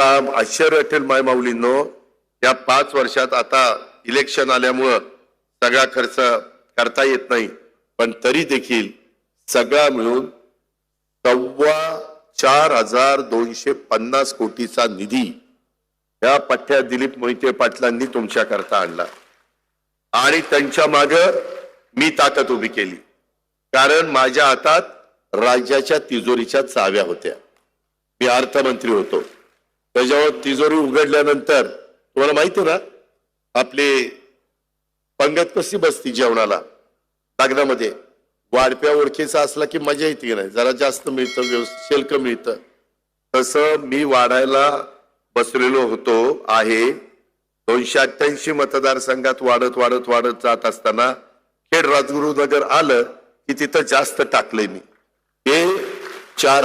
तुम्हाला आश्चर्य वाटेल माय माऊलींनो या पाच वर्षात आता इलेक्शन आल्यामुळं सगळा खर्च करता येत नाही. पण तरी देखील सगळा मिळून सव्वा चार हजार दोनशे पन्नास कोटीचा निधी या पठ्या दिलीप मोहिते पाटलांनी तुमच्या करता आणला. आणि त्यांच्या माग मी ताकद उभी केली. कारण माझ्या हातात राज्याच्या तिजोरीच्या चाव्या होत्या. मी अर्थमंत्री होतो. त्याच्यावर तिजोरी उघडल्यानंतर तुम्हाला माहिती ना आपली पंगत कशी बसती जेवणाला लग्नामध्ये? वाढप्या ओळखीचा असला की मजा येते की नाही? जरा जास्त मिळतं व्यवस्थित शेल्क मिळतं. तसं मी वाढायला बसलेलो होतो आहे. दोनशे अठ्ठ्याऐंशी मतदारसंघात वाढत वाढत वाढत जात असताना खेड राजगुरुनगर आलं की तिथं जास्त टाकलंय मी. हे चार